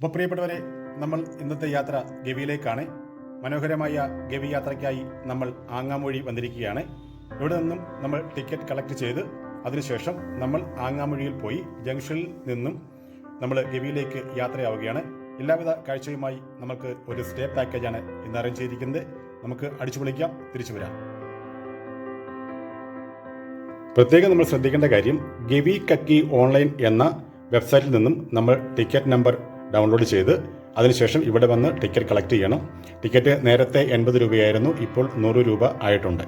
അപ്പോൾ പ്രിയപ്പെട്ടവരെ നമ്മൾ ഇന്നത്തെ യാത്ര ഗവിയിലേക്കാണ്. മനോഹരമായ ഗവി യാത്രയ്ക്കായി നമ്മൾ ആങ്ങാമൊഴി വന്നിരിക്കുകയാണ്. ഇവിടെ നിന്നും നമ്മൾ ടിക്കറ്റ് കളക്ട് ചെയ്ത് അതിനുശേഷം നമ്മൾ ആങ്ങാമൊഴിയിൽ പോയി ജംഗ്ഷനിൽ നിന്നും നമ്മൾ ഗവിയിലേക്ക് യാത്രയാവുകയാണ്. എല്ലാവിധ കാഴ്ചയുമായി നമുക്ക് ഒരു സ്റ്റേ പാക്കേജാണ് ഇന്ന് അറേഞ്ച് ചെയ്തിരിക്കുന്നത്. നമുക്ക് അടിച്ചു പൊളിക്കാം തിരിച്ചു വരാം. പ്രത്യേകം നമ്മൾ ശ്രദ്ധിക്കേണ്ട കാര്യം ഗവി കക്കി ഓൺലൈൻ എന്ന വെബ്സൈറ്റിൽ നിന്നും നമ്മൾ ടിക്കറ്റ് നമ്പർ ഡൗൺലോഡ് ചെയ്ത് അതിനുശേഷം ഇവിടെ വന്ന് ടിക്കറ്റ് കളക്ട് ചെയ്യണം. ടിക്കറ്റ് നേരത്തെ എൺപത് രൂപയായിരുന്നു ഇപ്പോൾ നൂറ് രൂപ ആയിട്ടുണ്ട്.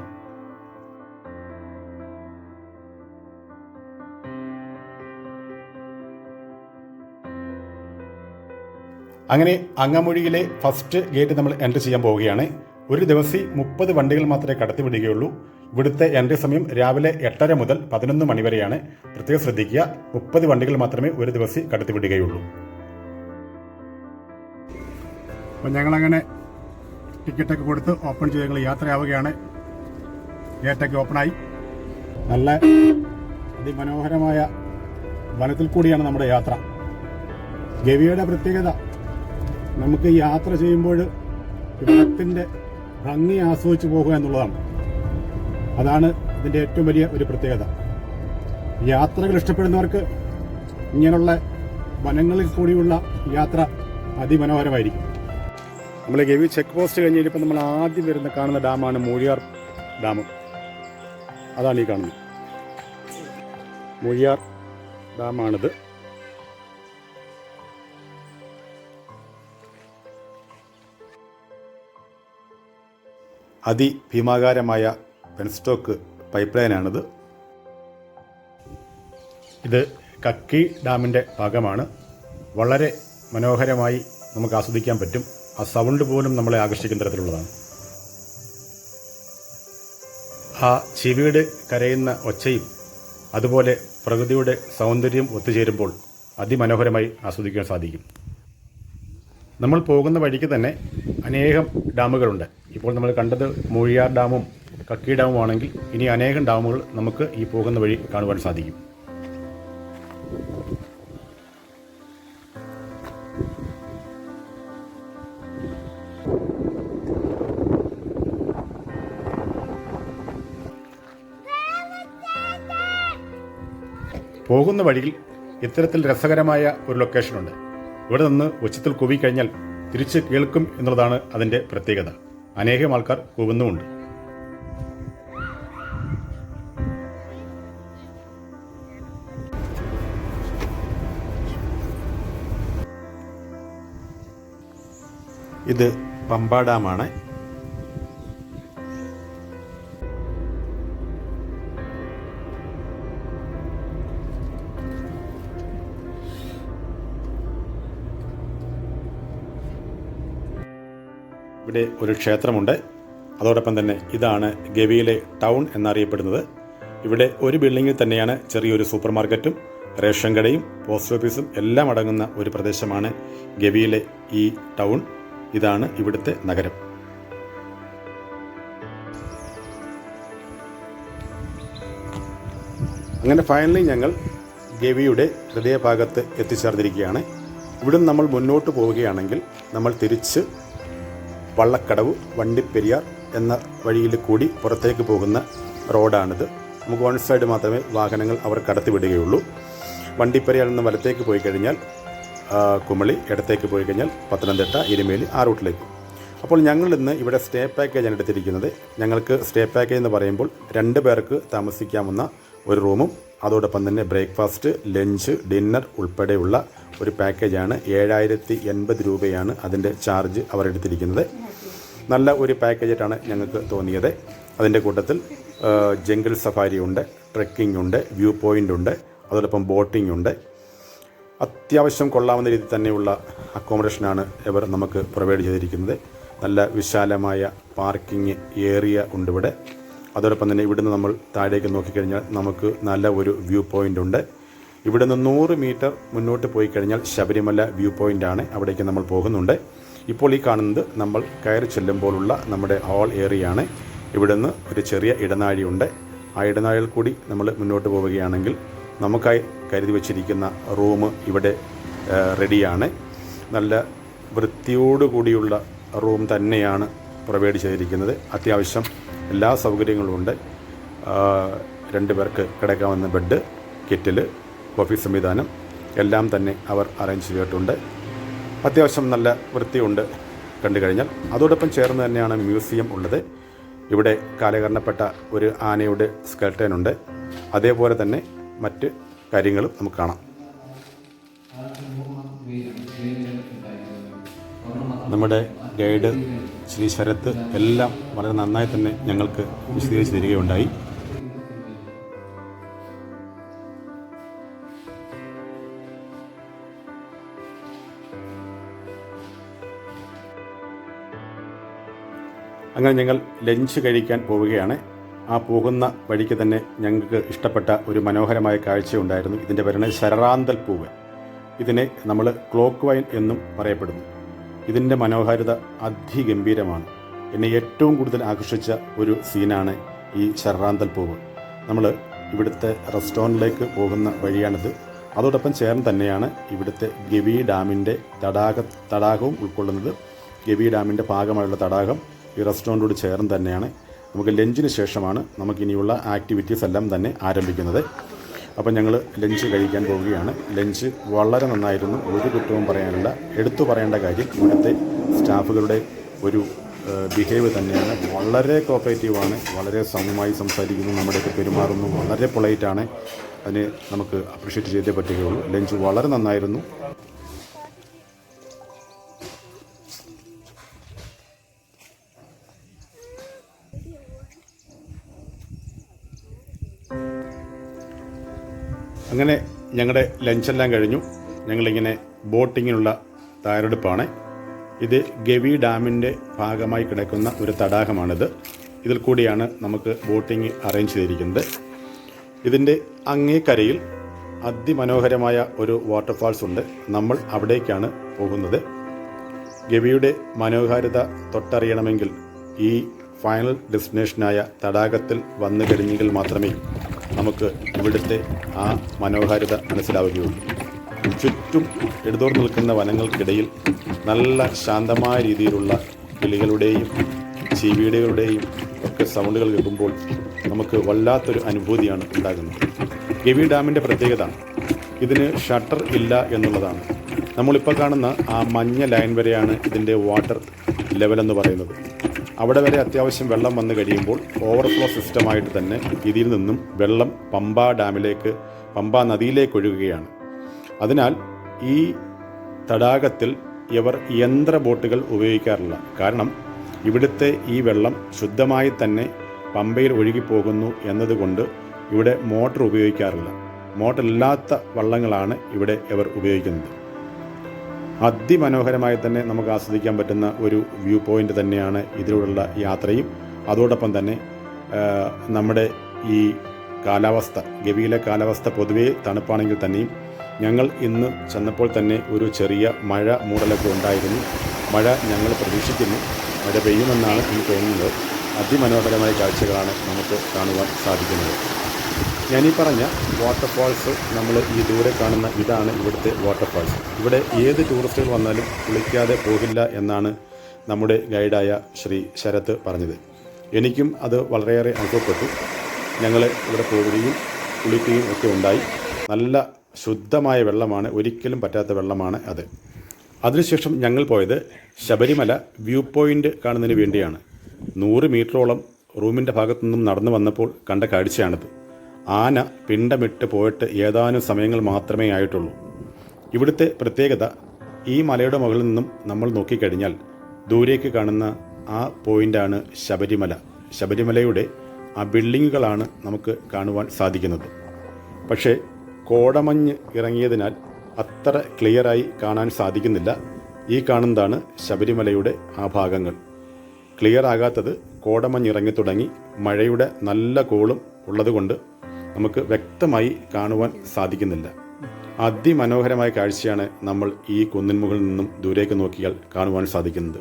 അങ്ങനെ അങ്ങമൊഴിയിലെ ഫസ്റ്റ് ഗേറ്റ് നമ്മൾ എൻട്രി ചെയ്യാൻ പോവുകയാണ്. ഒരു ദിവസം മുപ്പത് വണ്ടികൾ മാത്രമേ കടത്തിവിടുകയുള്ളൂ ഇവിടുത്തെ എൻട്രി സമയം രാവിലെ എട്ടര മുതൽ പതിനൊന്ന് മണി വരെയാണ്. പ്രത്യേകം ശ്രദ്ധിക്കുക മുപ്പത് വണ്ടികൾ മാത്രമേ ഒരു ദിവസം കടത്തിവിടുകയുള്ളൂ അപ്പം ഞങ്ങളങ്ങനെ ടിക്കറ്റൊക്കെ കൊടുത്ത് ഓപ്പൺ ചെയ്ത് ഞങ്ങൾ യാത്രയാവുകയാണ്. ഗേറ്റൊക്കെ ഓപ്പണായി. നല്ല അതിമനോഹരമായ വനത്തിൽ കൂടിയാണ് നമ്മുടെ യാത്ര. ഗവിയുടെ പ്രത്യേകത നമുക്ക് യാത്ര ചെയ്യുമ്പോൾ വനത്തിന്റെ ഭംഗി ആസ്വദിച്ചു പോകുക എന്നുള്ളതാണ്. അതാണ് ഇതിന്റെ ഏറ്റവും വലിയ ഒരു പ്രത്യേകത. യാത്രകൾ ഇഷ്ടപ്പെടുന്നവർക്ക് ഇങ്ങനെയുള്ള വനങ്ങളിൽ കൂടിയുള്ള യാത്ര അതിമനോഹരമായിരിക്കും. നമ്മൾ ഗവി ചെക്ക് പോസ്റ്റ് കഴിഞ്ഞിപ്പോൾ നമ്മൾ ആദ്യം വരുന്ന കാണുന്ന ഡാമാണ് മൂഴിയാർ ഡാം. അതാണ് ഈ കാണുന്നത്. മൂഴിയാർ ഡാമാണിത്. അതിഭീമാകാരമായ പെൻസ്റ്റോക്ക് പൈപ്പ് ലൈനാണിത് ഇത് കക്കി ഡാമിന്റെ ഭാഗമാണ്. വളരെ മനോഹരമായി നമുക്ക് ആസ്വദിക്കാൻ പറ്റും. ആ സൗണ്ട് പോലും നമ്മളെ ആകർഷിക്കുന്ന തരത്തിലുള്ളതാണ്. ആ ചെവിയുടെ കരയുന്ന ഒച്ചയും അതുപോലെ പ്രകൃതിയുടെ സൗന്ദര്യം ഒത്തുചേരുമ്പോൾ അതിമനോഹരമായി ആസ്വദിക്കാൻ സാധിക്കും. നമ്മൾ പോകുന്ന വഴിക്ക് തന്നെ അനേകം ഡാമുകളുണ്ട്. ഇപ്പോൾ നമ്മൾ കണ്ടത് മൂഴിയാർ ഡാമും കക്കി ഡാമും ആണെങ്കിൽ ഇനി അനേകം ഡാമുകൾ നമുക്ക് ഈ പോകുന്ന വഴി കാണുവാൻ സാധിക്കും. പോകുന്ന വഴിയിൽ ഇത്തരത്തിൽ രസകരമായ ഒരു ലൊക്കേഷനുണ്ട് ഇവിടെ നിന്ന് ഉച്ചത്തിൽ കൂവി കഴിഞ്ഞാൽ തിരിച്ച് കേൾക്കും എന്നുള്ളതാണ് അതിന്റെ പ്രത്യേകത. അനേകം ആൾക്കാർ കൂവുന്നുമുണ്ട് ഇത് പമ്പ ഡാമാണ്. ഇവിടെ ഒരു ക്ഷേത്രമുണ്ട്. അതോടൊപ്പം തന്നെ ഇതാണ് ഗവിയിലെ ടൗൺ എന്നറിയപ്പെടുന്നത്. ഇവിടെ ഒരു ബിൽഡിങ്ങിൽ തന്നെയാണ് ചെറിയൊരു സൂപ്പർ മാർക്കറ്റും റേഷൻ കടയും പോസ്റ്റ് ഓഫീസും എല്ലാം അടങ്ങുന്ന ഒരു പ്രദേശമാണ് ഗവിയിലെ ഈ ടൗൺ. ഇതാണ് ഇവിടുത്തെ നഗരം. അങ്ങനെ ഫൈനലി ഞങ്ങൾ ഗവിയുടെ ഹൃദയഭാഗത്ത് എത്തിച്ചേർന്നിരിക്കുകയാണ്. ഇവിടുന്ന് നമ്മൾ മുന്നോട്ട് പോവുകയാണെങ്കിൽ നമ്മൾ തിരിച്ച് വള്ളക്കടവ് വണ്ടിപ്പെരിയാർ എന്ന വഴിയിൽ കൂടി പുറത്തേക്ക് പോകുന്ന റോഡാണിത്. നമുക്ക് വൺ സൈഡ് മാത്രമേ വാഹനങ്ങൾ അവർ കടത്തിവിടുകയുള്ളൂ. വണ്ടിപ്പെരിയാർ നിന്ന് വലത്തേക്ക് പോയി കഴിഞ്ഞാൽ കുമളി ഇടത്തേക്ക് പോയി കഴിഞ്ഞാൽ പത്തനംതിട്ട എരുമേലി ആ റൂട്ടിലേക്ക്. അപ്പോൾ ഞങ്ങൾ ഇന്ന് ഇവിടെ സ്റ്റേ പാക്കേജാണ് എടുത്തിരിക്കുന്നത്. ഞങ്ങൾക്ക് സ്റ്റേ പാക്കേജ് എന്ന് പറയുമ്പോൾ രണ്ട് പേർക്ക് താമസിക്കാവുന്ന ഒരു റൂമും അതോടൊപ്പം തന്നെ ബ്രേക്ക്ഫാസ്റ്റ് ലഞ്ച് ഡിന്നർ ഉൾപ്പെടെയുള്ള ഒരു പാക്കേജാണ്. ഏഴായിരത്തി എൺപത് രൂപയാണ് അതിന്റെ ചാർജ് അവർ എടുത്തിരിക്കുന്നത് നല്ല ഒരു പാക്കേജായിട്ടാണ് ഞങ്ങൾക്ക് തോന്നിയത്. അതിന്റെ കൂട്ടത്തിൽ ജംഗിൾ സഫാരി ഉണ്ട് ട്രെക്കിംഗ് ഉണ്ട് വ്യൂ പോയിന്റ് ഉണ്ട് അതോടൊപ്പം ബോട്ടിംഗ് ഉണ്ട്. അത്യാവശ്യം കൊള്ളാവുന്ന രീതിയിൽ തന്നെയുള്ള അക്കോമഡേഷനാണ് ഇവർ നമുക്ക് പ്രൊവൈഡ് ചെയ്തിരിക്കുന്നത്. നല്ല വിശാലമായ പാർക്കിംഗ് ഏരിയ ഉണ്ട് ഇവിടെ. അതോടൊപ്പം തന്നെ ഇവിടുന്ന് നമ്മൾ താഴേക്ക് നോക്കിക്കഴിഞ്ഞാൽ നമുക്ക് നല്ല ഒരു വ്യൂ പോയിന്റ് ഉണ്ട്. ഇവിടുന്ന് നൂറ് മീറ്റർ മുന്നോട്ട് പോയി കഴിഞ്ഞാൽ ശബരിമല വ്യൂ പോയിന്റ് ആണ് അവിടേക്ക് നമ്മൾ പോകുന്നുണ്ട്. ഇപ്പോൾ ഈ കാണുന്നത് നമ്മൾ കയറി ചെല്ലുമ്പോഴുള്ള നമ്മുടെ ഹാൾ ഏറിയ ആണ്. ഇവിടുന്ന് ഒരു ചെറിയ ഇടനാഴിയുണ്ട് ആ ഇടനാഴിയിൽ കൂടി നമ്മൾ മുന്നോട്ട് പോവുകയാണെങ്കിൽ നമുക്കായി കരുതി വച്ചിരിക്കുന്ന റൂം ഇവിടെ റെഡിയാണ് നല്ല വൃത്തിയോടുകൂടിയുള്ള റൂം തന്നെയാണ് പ്രൊവൈഡ് ചെയ്തിരിക്കുന്നത്. അത്യാവശ്യം എല്ലാ സൗകര്യങ്ങളും ഉണ്ട്. രണ്ട് പേർക്ക് കിടക്കാവുന്ന ബെഡ് കിറ്റിൽ കോഫി സംവിധാനം എല്ലാം തന്നെ അവർ അറേഞ്ച് ചെയ്തിട്ടുണ്ട്. അത്യാവശ്യം നല്ല വൃത്തിയുണ്ട് കണ്ടു കഴിഞ്ഞാൽ. അതോടൊപ്പം ചേർന്ന് തന്നെയാണ് മ്യൂസിയം ഉള്ളത്. ഇവിടെ കാലകരണപ്പെട്ട ഒരു ആനയുടെ സ്കെൽട്ടൻ ഉണ്ട്. അതേപോലെ തന്നെ മറ്റ് കാര്യങ്ങളും നമുക്ക് കാണാം. നമ്മുടെ ഗൈഡ് ശ്രീ ശരത്ത് എല്ലാം വളരെ നന്നായി തന്നെ ഞങ്ങൾക്ക് വിശദീകരിച്ച് തരികയുണ്ടായി. അങ്ങനെ ഞങ്ങൾ ലഞ്ച് കഴിക്കാൻ പോവുകയാണ്. ആ പോകുന്ന വഴിക്ക് തന്നെ ഞങ്ങൾക്ക് ഇഷ്ടപ്പെട്ട ഒരു മനോഹരമായ കാഴ്ചയുണ്ടായിരുന്നു ഇതിന്റെ പേരാണ് ശരറാന്തൽ പൂവ്. ഇതിനെ നമ്മൾ ക്ലോക്ക് വൈൻ എന്നും പറയപ്പെടുന്നു. ഇതിന്റെ മനോഹാരിത അതിഗംഭീരമാണ്. എന്നെ ഏറ്റവും കൂടുതൽ ആകർഷിച്ച ഒരു സീനാണ് ഈ ശർറാന്തൽ പൂവ്. നമ്മൾ ഇവിടുത്തെ റെസ്റ്റോറന്റിലേക്ക് പോകുന്ന വഴിയാണിത്. അതോടൊപ്പം ചേർന്ന് തന്നെയാണ് ഇവിടുത്തെ ഗവി ഡാമിന്റെ തടാക തടാകവും ഉൾക്കൊള്ളുന്നത്. ഗവി ഡാമിന്റെ ഭാഗമായുള്ള തടാകം ഈ റെസ്റ്റോറന്റോട് ചേർന്ന് തന്നെയാണ്. നമുക്ക് ലഞ്ചിന് ശേഷമാണ് നമുക്കിനിയുള്ള ആക്ടിവിറ്റീസ് എല്ലാം തന്നെ ആരംഭിക്കുന്നത്. അപ്പം ഞങ്ങൾ ലഞ്ച് കഴിക്കാൻ പോവുകയാണ്. ലഞ്ച് വളരെ നന്നായിരുന്നു. ഒരു കുറ്റവും പറയാനില്ല. എടുത്തു പറയേണ്ട കാര്യം ഇവിടുത്തെ സ്റ്റാഫുകളുടെ ഒരു ബിഹേവ് തന്നെയാണ്. വളരെ കോപ്പറേറ്റീവാണ് വളരെ സൗമ്യമായി സംസാരിക്കുന്നു. നമ്മുടെയൊക്കെ പെരുമാറുന്നു. വളരെ പൊളൈറ്റാണ് അതിനെ നമുക്ക് അപ്രിഷ്യേറ്റ് ചെയ്തേ പറ്റുകയുള്ളൂ. ലഞ്ച് വളരെ നന്നായിരുന്നു. അങ്ങനെ ഞങ്ങളുടെ ലഞ്ചെല്ലാം കഴിഞ്ഞു. ഞങ്ങളിങ്ങനെ ബോട്ടിങ്ങിനുള്ള തയ്യാറെടുപ്പാണ്. ഇത് ഗവി ഡാമിന്റെ ഭാഗമായി കിടക്കുന്ന ഒരു തടാകമാണിത്. ഇതിൽ കൂടിയാണ് നമുക്ക് ബോട്ടിങ് അറേഞ്ച് ചെയ്തിരിക്കുന്നത്. ഇതിന്റെ അങ്ങേക്കരയിൽ അതിമനോഹരമായ ഒരു വാട്ടർഫാൾസ് ഉണ്ട്. നമ്മൾ അവിടേക്കാണ് പോകുന്നത്. ഗവിയുടെ മനോഹാരിത തൊട്ടറിയണമെങ്കിൽ ഈ ഫൈനൽ ഡെസ്റ്റിനേഷനായ തടാകത്തിൽ വന്നു കഴിഞ്ഞെങ്കിൽ മാത്രമേ നമുക്ക് ഇവിടുത്തെ ആ മനോഹാരിത മനസ്സിലാവുകയുള്ളൂ. ചുറ്റും എടുതോർന്ന് നിൽക്കുന്ന വനങ്ങൾക്കിടയിൽ നല്ല ശാന്തമായ രീതിയിലുള്ള കിളികളുടെയും ചീവീടുകളുടെയും ഒക്കെ സൗണ്ടുകൾ കേൾക്കുമ്പോൾ നമുക്ക് വല്ലാത്തൊരു അനുഭൂതിയാണ് ഉണ്ടാകുന്നത്. ഗവി ഡാമിന്റെ പ്രത്യേകത ഇതിന് ഷട്ടർ ഇല്ല എന്നുള്ളതാണ്. നമ്മളിപ്പോൾ കാണുന്ന ആ മഞ്ഞ ലൈൻ വരെയാണ് ഇതിന്റെ വാട്ടർ ലെവൽ എന്ന് പറയുന്നത്. അവിടെ വരെ അത്യാവശ്യം വെള്ളം വന്നു കഴിയുമ്പോൾ ഓവർഫ്ലോ സിസ്റ്റമായിട്ട് തന്നെ ഇതിൽ നിന്നും വെള്ളം പമ്പ ഡാമിലേക്ക് പമ്പ നദിയിലേക്ക് ഒഴുകുകയാണ്. അതിനാൽ ഈ തടാകത്തിൽ ഇവർ യന്ത്ര ബോട്ടുകൾ ഉപയോഗിക്കാറില്ല. കാരണം ഇവിടുത്തെ ഈ വെള്ളം ശുദ്ധമായി തന്നെ പമ്പയിൽ ഒഴുകിപ്പോകുന്നു എന്നതുകൊണ്ട് ഇവിടെ മോട്ടർ ഉപയോഗിക്കാറില്ല. മോട്ടറില്ലാത്ത വള്ളങ്ങളാണ് ഇവിടെ ഇവർ ഉപയോഗിക്കുന്നത്. അതിമനോഹരമായി തന്നെ നമുക്ക് ആസ്വദിക്കാൻ പറ്റുന്ന ഒരു വ്യൂ പോയിന്റ് തന്നെയാണ് ഇതിലൂടെയുള്ള യാത്രയും. അതോടൊപ്പം തന്നെ നമ്മുടെ ഈ കാലാവസ്ഥ ഗവിയിലെ കാലാവസ്ഥ പൊതുവേ തണുപ്പാണെങ്കിൽ തന്നെയും ഞങ്ങൾ ഇന്ന് ചെന്നപ്പോൾ തന്നെ ഒരു ചെറിയ മഴ മൂടലൊക്കെ ഉണ്ടായിരുന്നു. മഴ ഞങ്ങൾ പ്രതീക്ഷിക്കുന്നു. മഴ പെയ്യുമെന്നാണ് എനിക്ക് തോന്നുന്നത്. അതിമനോഹരമായ കാഴ്ചകളാണ് നമുക്ക് കാണുവാൻ സാധിക്കുന്നത്. ഞാനീ പറഞ്ഞ വാട്ടർഫാൾസ് നമ്മൾ ഈ ദൂരെ കാണുന്ന ഇതാണ് ഇവിടുത്തെ വാട്ടർഫാൾസ് ഇവിടെ ഏത് ടൂറിസ്റ്റുകൾ വന്നാലും കുളിക്കാതെ പോകില്ല എന്നാണ് നമ്മുടെ ഗൈഡായ ശ്രീ ശരത് പറഞ്ഞത്. എനിക്കും അത് വളരെയേറെ അനുഭവപ്പെട്ടു. ഞങ്ങൾ ഇവിടെ പോവുകയും കുളിക്കുകയും ഒക്കെ ഉണ്ടായി. നല്ല ശുദ്ധമായ വെള്ളമാണ് ഒരിക്കലും പറ്റാത്ത വെള്ളമാണ് അത്. അതിനുശേഷം ഞങ്ങൾ പോയത് ശബരിമല വ്യൂ പോയിന്റ് കാണുന്നതിന് വേണ്ടിയാണ്. നൂറ് മീറ്ററോളം റൂമിന്റെ ഭാഗത്തു നിന്നും നടന്നു വന്നപ്പോൾ കണ്ട കാഴ്ചയാണിത്. ആന പിണ്ടമിട്ട് പോയിട്ട് ഏതാനും സമയങ്ങൾ മാത്രമേ ആയിട്ടുള്ളൂ. ഇവിടുത്തെ പ്രത്യേകത ഈ മലയുടെ മുകളിൽ നിന്നും നമ്മൾ നോക്കിക്കഴിഞ്ഞാൽ ദൂരേക്ക് കാണുന്ന ആ പോയിന്റാണ് ശബരിമല. ശബരിമലയുടെ ആ ബിൽഡിങ്ങുകളാണ് നമുക്ക് കാണുവാൻ സാധിക്കുന്നത്. പക്ഷേ കോടമഞ്ഞ് ഇറങ്ങിയതിനാൽ അത്ര ക്ലിയറായി കാണാൻ സാധിക്കുന്നില്ല. ഈ കാണുന്നതാണ് ശബരിമലയുടെ ആ ഭാഗങ്ങൾ. ക്ലിയർ ആകാത്തത് കോടമഞ്ഞ് ഇറങ്ങി തുടങ്ങി മഴയുടെ നല്ല കോളും ഉള്ളതുകൊണ്ട് നമുക്ക് വ്യക്തമായി കാണുവാൻ സാധിക്കുന്നില്ല. അതിമനോഹരമായ കാഴ്ചയാണ് നമ്മൾ ഈ കുന്നിൻമുകളിൽ നിന്നും ദൂരേക്ക് നോക്കിയാൽ കാണുവാൻ സാധിക്കുന്നത്.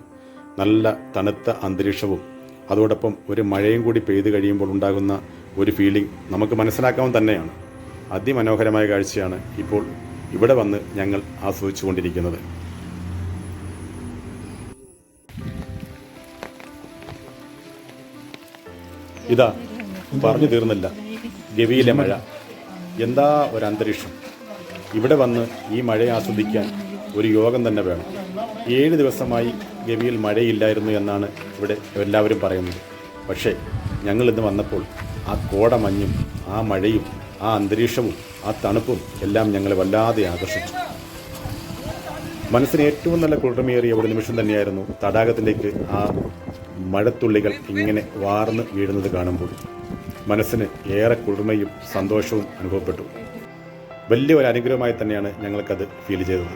നല്ല തണുത്ത അന്തരീക്ഷവും അതോടൊപ്പം ഒരു മഴയും കൂടി പെയ്തു കഴിയുമ്പോൾ ഉണ്ടാകുന്ന ഒരു ഫീലിംഗ് നമുക്ക് മനസ്സിലാക്കാവുന്ന തന്നെയാണ്. അതിമനോഹരമായ കാഴ്ചയാണ് ഇപ്പോൾ ഇവിടെ വന്ന് ഞങ്ങൾ ആസ്വദിച്ചുകൊണ്ടിരിക്കുന്നത്. ഇതാ പറഞ്ഞു തീർന്നില്ല. ഗവിയിലെ മഴ. എന്താ ഒരു അന്തരീക്ഷം ഇവിടെ വന്ന് ഈ മഴയെ ആസ്വദിക്കാൻ ഒരു യോഗം തന്നെ വേണം. ഏഴ് ദിവസമായി ഗവിയിൽ മഴയില്ലായിരുന്നു എന്നാണ് ഇവിടെ എല്ലാവരും പറയുന്നത്. പക്ഷേ ഞങ്ങളിന്ന് വന്നപ്പോൾ ആ കോടമഞ്ഞും ആ മഴയും ആ അന്തരീക്ഷവും ആ തണുപ്പും എല്ലാം ഞങ്ങളെ വല്ലാതെ ആകർഷിച്ചു. മനസ്സിന് ഏറ്റവും നല്ല കുളിർമയേറിയ ഒരു നിമിഷം തന്നെയായിരുന്നു തടാകത്തിലേക്ക് ആ മഴത്തുള്ളികൾ ഇങ്ങനെ വാർന്ന് വീഴുന്നത് കാണുമ്പോൾ. മനസ്സിന് ഏറെ കുളിർമയും സന്തോഷവും അനുഭവപ്പെട്ടു. വലിയ ഒരു അനുഗ്രഹമായി തന്നെയാണ് ഞങ്ങൾക്കത് ഫീൽ ചെയ്തത്.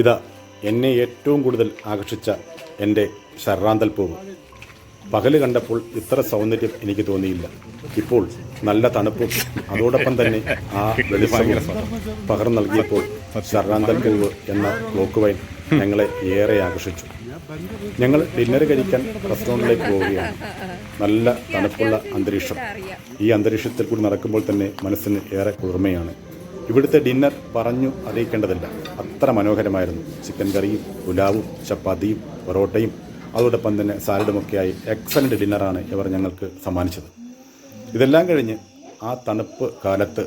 ഇതാ എന്നെ ഏറ്റവും കൂടുതൽ ആകർഷിച്ച എന്റെ ശർറാന്തൽ പൂവ്. പകൽ കണ്ടപ്പോൾ ഇത്ര സൗന്ദര്യം എനിക്ക് തോന്നിയില്ല. ഇപ്പോൾ നല്ല തണുപ്പും അതോടൊപ്പം തന്നെ ആ വെളിച്ചവും പകർന്നു നൽകിയപ്പോൾ ശർറാന്തൽ പൂവ് എന്ന ക്ലോക്ക് വൈൻ ഞങ്ങളെ ഏറെ ആകർഷിച്ചു. ഞങ്ങൾ ഡിന്നർ കഴിക്കാൻ റെസ്റ്റോറന്റിലേക്ക് പോവുകയാണ്. നല്ല തണുപ്പുള്ള അന്തരീക്ഷം. ഈ അന്തരീക്ഷത്തിൽ കൂടി നടക്കുമ്പോൾ തന്നെ മനസ്സിന് ഏറെ കുളിർമയാണ്. ഇവിടുത്തെ ഡിന്നർ പറഞ്ഞു അറിയിക്കേണ്ടതില്ല. അത്ര മനോഹരമായിരുന്നു. ചിക്കൻ കറിയും പുലാവും ചപ്പാത്തിയും പൊറോട്ടയും അതോടൊപ്പം തന്നെ സാലഡുമൊക്കെയായി എക്സലന്റ് ഡിന്നറാണ് ഇവർ ഞങ്ങൾക്ക് സമ്മാനിച്ചത്. ഇതെല്ലാം കഴിഞ്ഞ് ആ തണുപ്പ് കാലത്ത്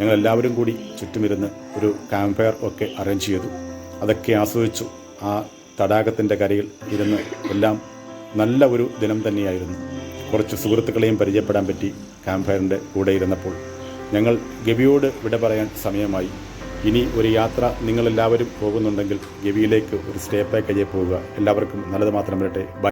ഞങ്ങൾ എല്ലാവരും കൂടി ചുറ്റുമിരുന്ന് ഒരു ക്യാമ്പ് ഫയർ ഒക്കെ അറേഞ്ച് ചെയ്തു. അതൊക്കെ ആസ്വദിച്ചു. ആ തടാകത്തിന്റെ കരയിൽ ഇരുന്ന് എല്ലാം നല്ല ഒരു ദിനം തന്നെയായിരുന്നു. കുറച്ച് സുഹൃത്തുക്കളെയും പരിചയപ്പെടാൻ പറ്റി ക്യാമ്പ് ഫയറിന്റെ കൂടെ ഇരുന്നപ്പോൾ. ഞങ്ങൾ ഗവിയോട് വിട പറയാൻ സമയമായി. ഇനി ഒരു യാത്ര നിങ്ങളെല്ലാവരും പോകുന്നുണ്ടെങ്കിൽ ഗവിയിലേക്ക് ഒരു സ്റ്റേ പാക്കേജിൽ പോവുക. എല്ലാവർക്കും നല്ലത് മാത്രം വരട്ടെ.